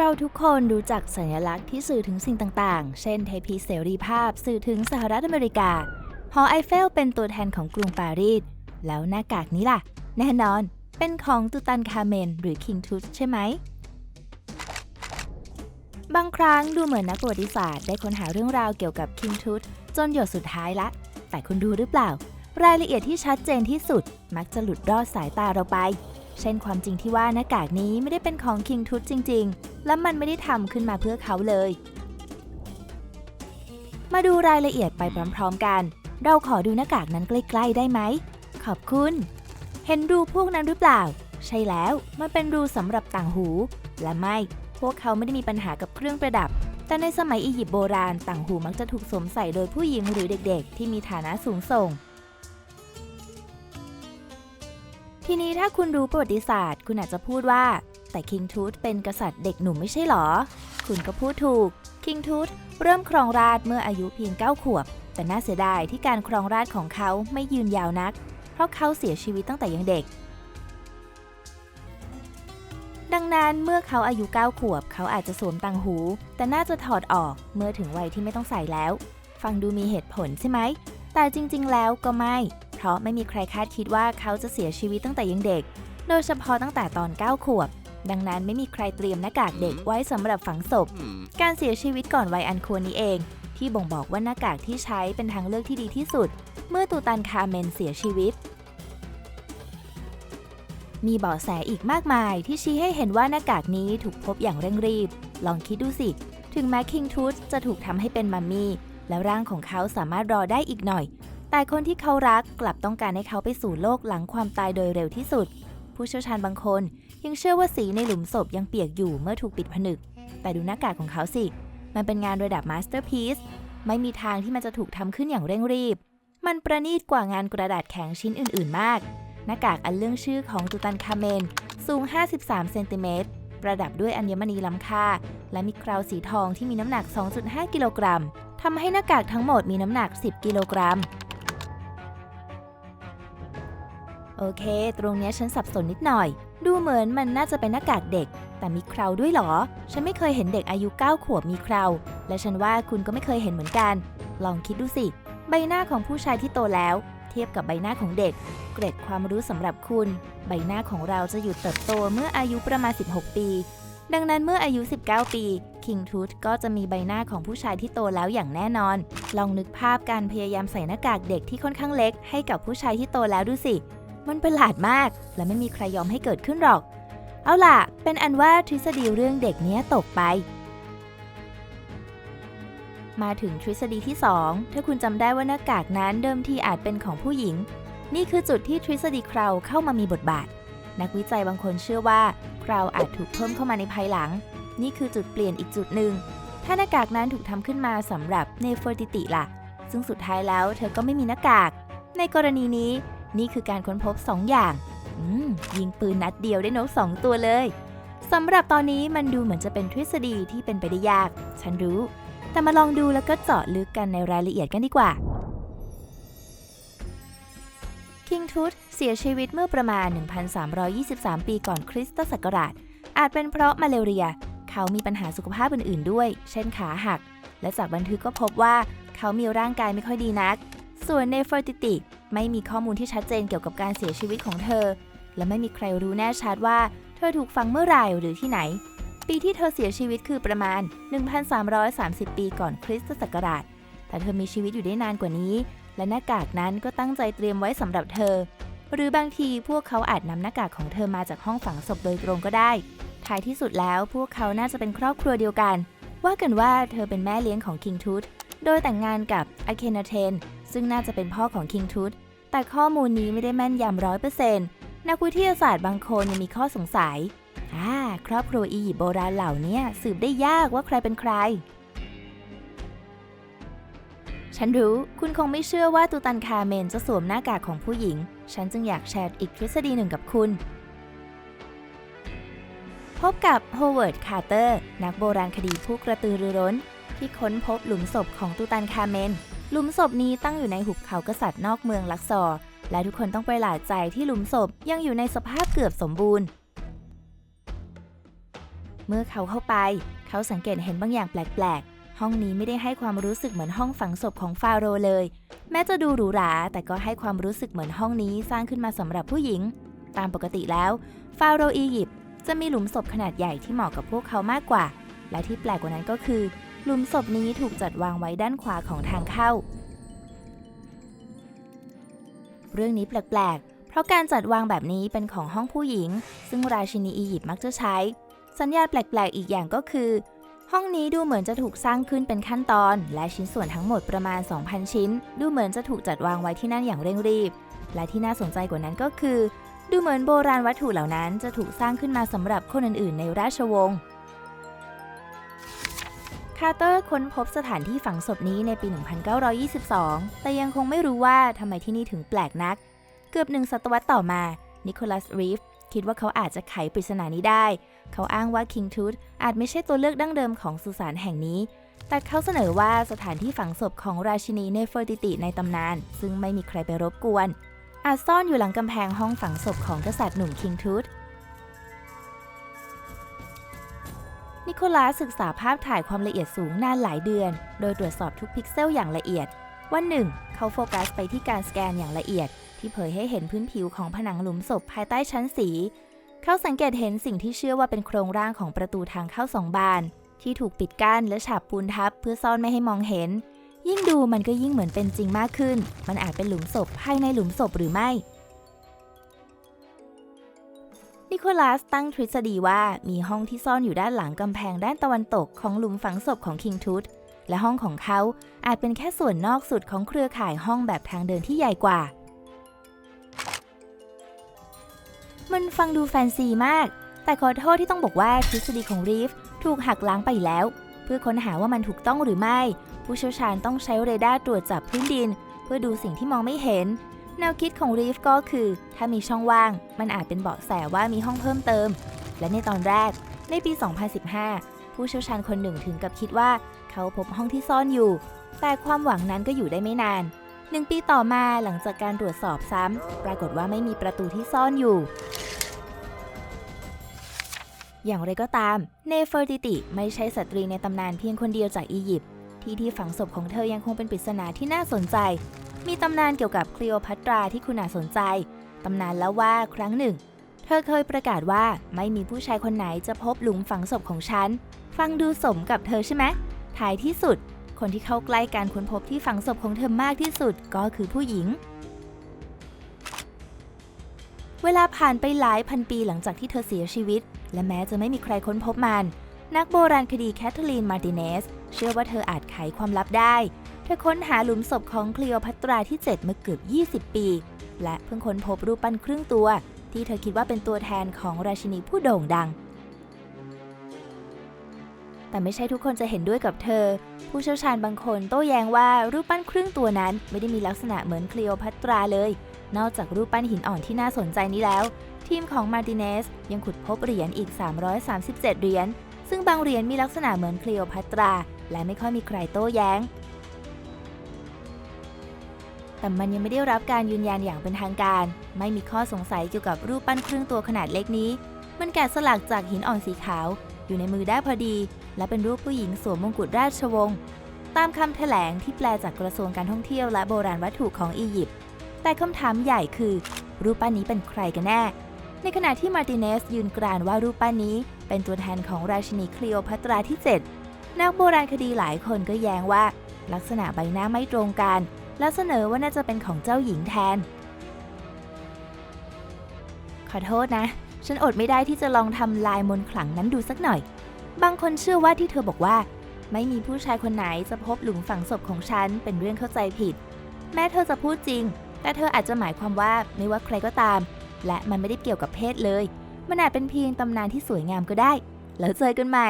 เราทุกคนรู้จักสัญลักษณ์ที่สื่อถึงสิ่งต่างๆ เช่นเทพีเสรีภาพสื่อถึงสหรัฐอเมริกา หอไอเฟลเป็นตัวแทนของกรุงปารีส แล้วหน้ากากนี้ล่ะ แน่นอน เป็นของตุตันคาเมน หรือคิงทูตใช่ไหม บางครั้งดูเหมือนนักประวัติศาสตร์ได้ค้นหาเรื่องราวเกี่ยวกับคิงทูตจนหยดสุดท้ายละ แต่คุณดูหรือเปล่า รายละเอียดที่ชัดเจนที่สุดมักจะหลุดรอดสายตาเราไป เช่นความจริงที่ว่าหน้ากากนี้ไม่ได้เป็นของคิงทูตจริง ๆ และมันไม่ได้ทำขึ้นมาเพื่อเขาเลย มาดูรายละเอียดไปพร้อมๆกัน เราขอดูหน้ากากนั้นใกล้ๆได้ไหม ขอบคุณ เห็นรูพวกนั้นหรือเปล่า ใช่แล้ว มันเป็นรูสำหรับต่างหู และไม่ พวกเขาไม่ได้มีปัญหากับเครื่องประดับ แต่ในสมัยอียิปต์โบราณ ต่างหูมักจะถูกสวมใส่โดยผู้หญิงหรือเด็ก ๆ ที่มีฐานะสูงส่ง ทีนี้ถ้าคุณรู้ประวัติศาสตร์ คุณอาจจะพูดว่า แต่คิงทูตเป็นกษัตริย์เด็กหนุ่มไม่ใช่หรอ คุณก็พูดถูกคิงทูตเริ่มครองราชเมื่ออายุเพียง 9 ขวบ แต่น่าเสียดายที่การครองราชของเขาไม่ยืนยาวนัก เพราะเขาเสียชีวิตตั้งแต่ยังเด็ก ดังนั้นเมื่อเขาอายุ 9 ขวบ เขาอาจจะสวมต่างหู แต่น่าจะถอดออกเมื่อถึงวัยที่ไม่ต้องใส่แล้ว ฟังดูมีเหตุผลใช่ไหม แต่จริง ๆ แล้วก็ไม่ เพราะไม่มีใครคาดคิดว่าเขาจะเสียชีวิตตั้งแต่ยังเด็ก โดยเฉพาะตั้งแต่ตอน 9 ขวบ ดังนั้นไม่มีใครเตรียมหน้ากากเด็กไว้สำหรับฝังศพ การเสียชีวิตก่อนวัยอันควรนี้เอง ที่บ่งบอกว่าหน้ากากที่ใช้เป็นทางเลือกที่ดีที่สุด เมื่อตูตันคาเมนเสียชีวิตมีเบาะแสอีกมากมายที่ชี้ให้เห็นว่าหน้ากากนี้ถูกพบอย่างเร่งรีบ ลองคิดดูสิ ถึงแม้คิงทูตจะถูกทำให้เป็นมัมมี่ แล้วร่างของเขาสามารถรอได้อีกหน่อย แต่คนที่เขารักกลับต้องการให้เขาไปสู่โลกหลังความตายโดยเร็วที่สุด ผู้เชี่ยวชาญบางคน ยังเชื่อว่าสีในหลุมศพยังเปียกอยู่เมื่อถูกปิดผนึก แต่ดูหน้ากากของเขาสิ มันเป็นงานระดับมาสเตอร์พีซไม่มีทางที่มันจะถูกทำขึ้นอย่างเร่งรีบ มันประณีตกว่างานกระดาษแข็งชิ้นอื่น ๆ มาก หน้ากากอันเรื่องชื่อของตูตันคาเมน สูง 53 เซนติเมตร ประดับด้วยอัญมณีล้ำค่า และมีคราวสีทองที่มีน้ำหนัก 2.5 กิโลกรัมทำให้หน้ากากทั้งหมดมีน้ำหนัก 10 กิโลกรัม โอเค ตรงเนี้ยฉันสับสนนิดหน่อย ดูเหมือนมันน่าจะเป็นหน้ากากเด็ก แต่มีเคราวด้วยหรอ ฉันไม่เคยเห็นเด็กอายุ 9 ขวบมีเคราวและฉันว่าคุณก็ไม่เคยเห็นเหมือนกัน ลองคิดดูสิ ใบหน้าของผู้ชายที่โตแล้ว เทียบกับใบหน้าของเด็ก เกร็ดความรู้สำหรับคุณ ใบหน้าของเราจะหยุดเติบโตเมื่ออายุประมาณ 16 ปี ดังนั้นเมื่ออายุ 19 ปีคิงทูตก็จะมีใบหน้าของผู้ชายที่โตแล้วอย่างแน่นอน ลองนึกภาพการพยายามใส่หน้ากากเด็กที่ค่อนข้างเล็ก ให้กับผู้ชายที่โตแล้วดูสิ มันประหลาดมาก และไม่มีใครยอมให้เกิดขึ้นหรอก เอาล่ะ เป็นอันว่าทฤษฎีเรื่องเด็กเนี้ยตกไป มาถึงทฤษฎีที่ 2 ถ้าคุณจำได้ว่าหน้ากากนั้นเดิมทีอาจเป็นของผู้หญิง นี่คือจุดที่ทฤษฎีคราวเข้ามามีบทบาท นักวิจัยบางคนเชื่อว่าคราวอาจถูกเพิ่มเข้ามาในภายหลัง นี่คือจุดเปลี่ยนอีกจุดหนึ่งถ้าหน้ากากนั้นถูกทำขึ้นมาสำหรับเนเฟอร์ติติล่ะ ซึ่งสุดท้ายแล้วเธอก็ไม่มีหน้ากาก ในกรณีนี้ นี่คือการค้นพบ 2 อย่าง อืม ยิงปืนนัดเดียวได้นก 2 ตัวเลยสำหรับตอนนี้มันดูเหมือนจะเป็นทฤษฎีที่เป็นไปได้ยาก ฉันรู้ แต่มาลองดูแล้วก็เจาะลึกกันในรายละเอียดกันดีกว่าคิงทูตเสียชีวิตเมื่อประมาณ 1,323 ปีก่อนคริสตศักราช อาจเป็นเพราะมาเลเรีย เขามีปัญหาสุขภาพอื่นๆด้วย เช่นขาหัก และจากบันทึกก็พบว่าเขามีร่างกายไม่ค่อยดีนัก ส่วนเนฟอร์ติติ ไม่มีข้อมูลที่ชัดเจนเกี่ยวกับการเสียชีวิตของเธอ และไม่มีใครรู้แน่ชัดว่าเธอถูกฝังเมื่อไหร่หรือที่ไหน ปีที่เธอเสียชีวิตคือประมาณ 1,330 ปีก่อนคริสตศักราช แต่เธอมีชีวิตอยู่ได้นานกว่านี้ และหน้ากากนั้นก็ตั้งใจเตรียมไว้สำหรับเธอ หรือบางทีพวกเขาอาจนำหน้ากากของเธอมาจากห้องฝังศพโดยตรงก็ได้ ท้ายที่สุดแล้วพวกเขาน่าจะเป็นครอบครัวเดียวกัน ว่ากันว่าเธอเป็นแม่เลี้ยงของคิงทูต โดยแต่งงานกับอเคนาเทนซึ่งน่าจะเป็นพ่อของคิงทูตแต่ข้อมูลนี้ไม่ได้แม่นยำร้อยเปอร์เซ็นต์นักวิทยาศาสตร์บางคนยังมีข้อสงสัยอ่าครอบครัวอียิปต์โบราณเหล่านี้สืบได้ยากว่าใครเป็นใคร ฉันรู้คุณคงไม่เชื่อว่าตูตันคาเมนจะสวมหน้ากากของผู้หญิง ฉันจึงอยากแชร์อีกทฤษฎีหนึ่งกับคุณ พบกับโฮเวิร์ด คาร์เตอร์ นักโบราณคดีผู้กระตือรือร้น ที่ค้นพบหลุมศพของตูตันคาเมน หลุมศพนี้ตั้งอยู่ในหุบเขากษัตริย์นอกเมืองลักซอร์และทุกคนต้องประหลาดใจที่หลุมศพยังอยู่ในสภาพเกือบสมบูรณ์ เมื่อเขาเข้าไป เขาสังเกตเห็นบางอย่างแปลกๆ ห้องนี้ไม่ได้ให้ความรู้สึกเหมือนห้องฝังศพของฟาโรห์เลย แม้จะดูหรูหราแต่ก็ให้ความรู้สึกเหมือนห้องนี้สร้างขึ้นมาสำหรับผู้หญิง ตามปกติแล้ว ฟาโรห์อียิปต์จะมีหลุมศพขนาดใหญ่ที่เหมาะกับพวกเขามากกว่า และที่แปลกกว่านั้นก็คือ หลุมศพนี้ถูกจัดวางไว้ด้านขวาของทางเข้า เรื่องนี้แปลกๆ เพราะการจัดวางแบบนี้เป็นของห้องผู้หญิง ซึ่งราชินีอียิปต์มักจะใช้ สัญญาณแปลกๆ อีกอย่างก็คือ ห้องนี้ดูเหมือนจะถูกสร้างขึ้นเป็นขั้นตอน และชิ้นส่วนทั้งหมดประมาณ 2,000 ชิ้น ดูเหมือนจะถูกจัดวางไว้ที่นั่นอย่างเร่งรีบ และที่น่าสนใจกว่านั้นก็คือ ดูเหมือนโบราณวัตถุเหล่านั้นจะถูกสร้างขึ้นมาสำหรับคนอื่นๆ ในราชวงศ์ คาร์เตอร์ค้นพบสถานที่ฝังศพนี้ในปี 1922 แต่ยังคงไม่รู้ว่าทำไมที่นี่ถึงแปลกนัก เกือบหนึ่งศตวรรษต่อมา นิโคลัส รีฟคิดว่าเขาอาจจะไขปริศนานี้ได้ เขาอ้างว่าคิงทูธอาจไม่ใช่ตัวเลือกดั้งเดิมของสุสานแห่งนี้ แต่เขาเสนอว่าสถานที่ฝังศพของราชินีเนเฟอร์ติติในตำนาน ซึ่งไม่มีใครไปรบกวน อาจซ่อนอยู่หลังกำแพงห้องฝังศพของกษัตริย์หนุ่มคิงทูธ นิโคลัสศึกษาภาพถ่ายความละเอียดสูงนานหลายเดือน โดยตรวจสอบทุกพิกเซลอย่างละเอียด วันหนึ่ง เขาโฟกัสไปที่การสแกนอย่างละเอียด ที่เผยให้เห็นพื้นผิวของผนังหลุมศพภายใต้ชั้นสี เขาสังเกตเห็นสิ่งที่เชื่อว่าเป็นโครงร่างของประตูทางเข้าสองบาน ที่ถูกปิดกั้นและฉาบปูนทับเพื่อซ่อนไม่ให้มองเห็น ยิ่งดูมันก็ยิ่งเหมือนเป็นจริงมากขึ้น มันอาจเป็นหลุมศพภายในหลุมศพหรือไม่ คลัสตั้งทฤษฎีว่ามีห้องที่ซ่อนอยู่ด้านหลังกำแพงด้านตะวันตกของหลุมฝังศพของคิงทูธและห้องของเขาอาจเป็นแค่ส่วนนอกสุดของเครือข่ายห้องแบบทางเดินที่ใหญ่กว่า มันฟังดูแฟนซีมาก แต่ขอโทษที่ต้องบอกว่าทฤษฎีของรีฟถูกหักล้างไปแล้ว เพื่อค้นหาว่ามันถูกต้องหรือไม่ ผู้เชี่ยวชาญต้องใช้เรดาร์ตรวจจับพื้นดิน เพื่อดูสิ่งที่มองไม่เห็น แนวคิดของรีฟก็คือ ถ้ามีช่องว่าง มันอาจเป็นเบาะแสว่ามีห้องเพิ่มเติม และในตอนแรก ในปี 2015 ผู้เชี่ยวชาญคนหนึ่งถึงกับคิดว่า เขาพบห้องที่ซ่อนอยู่ แต่ความหวังนั้นก็อยู่ได้ไม่นานหนึ่งปีต่อมาหลังจากการตรวจสอบซ้ำ ปรากฏว่าไม่มีประตูที่ซ่อนอยู่ อย่างไรก็ตาม เนเฟอร์ติติ ไม่ใช่สตรีในตำนานเพียงคนเดียวจากอียิปต์ที่ที่ฝังศพของเธอยังคงเป็นปริศนาที่น่าสนใจ มีตำนานเกี่ยวกับคลีโอพัตราที่คุณน่าสนใจ ตำนานเล่าว่าครั้งหนึ่ง เธอเคยประกาศว่าไม่มีผู้ชายคนไหนจะพบหลุมฝังศพของฉัน ฟังดูสมกับเธอใช่ไหมท้ายที่สุด คนที่เข้าใกล้การค้นพบที่ฝังศพของเธอมากที่สุดก็คือผู้หญิง เวลาผ่านไปหลายพันปีหลังจากที่เธอเสียชีวิต และแม้จะไม่มีใครค้นพบมัน นักโบราณคดีแคทเธอรีนมาร์ติเนสเชื่อว่าเธออาจไขความลับได้ เธอค้นหาหลุมศพของคลีโอพัตราที่ 7 เมื่อเกือบ 20 ปี และเพิ่งค้นพบรูปปั้นครึ่งตัว ที่เธอคิดว่าเป็นตัวแทนของราชินีผู้โด่งดัง แต่ไม่ใช่ทุกคนจะเห็นด้วยกับเธอ ผู้เชี่ยวชาญบางคนโต้แย้งว่ารูปปั้นครึ่งตัวนั้นไม่ได้มีลักษณะเหมือนคลีโอพัตราเลย นอกจากรูปปั้นหินอ่อนที่น่าสนใจนี้แล้ว ทีมของมาร์ติเนสยังขุดพบเหรียญอีก 337 เหรียญซึ่งบางเหรียญมีลักษณะเหมือนคลีโอพัตรา และไม่ค่อยมีใครโต้แย้ง แต่มันยังไม่ได้รับการยืนยันอย่างเป็นทางการ ไม่มีข้อสงสัยเกี่ยวกับรูปปั้นครึ่งตัวขนาดเล็กนี้ มันแกะสลักจากหินอ่อนสีขาว อยู่ในมือได้พอดี และเป็นรูปผู้หญิงสวมมงกุฎราชวงศ์ตามคำแถลงที่แปลจากกระทรวงการท่องเที่ยวและโบราณวัตถุของอียิปต์แต่คำถามใหญ่คือ รูปปั้นนี้เป็นใครกันแน่ ในขณะที่มาร์ติเนสยืนกรานว่ารูปปั้นนี้เป็นตัวแทนของราชินีคลีโอพัตราที่ 7 นักโบราณคดีหลายคนก็แย้งว่า ลักษณะใบหน้าไม่ตรงกัน และเสนอว่าน่าจะเป็นของเจ้าหญิงแทน ขอโทษนะ ฉันอดไม่ได้ที่จะลองทำลายมนขลังนั้นดูสักหน่อย บางคนเชื่อว่าที่เธอบอกว่า ไม่มีผู้ชายคนไหนจะพบหลุมฝังศพของฉันเป็นเรื่องเข้าใจผิด แม้เธอจะพูดจริง แต่เธออาจจะหมายความว่าไม่ว่าใครก็ตาม และมันไม่ได้เกี่ยวกับเพศเลย มันอาจเป็นเพียงตำนานที่สวยงามก็ได้ แล้วเจอกันใหม่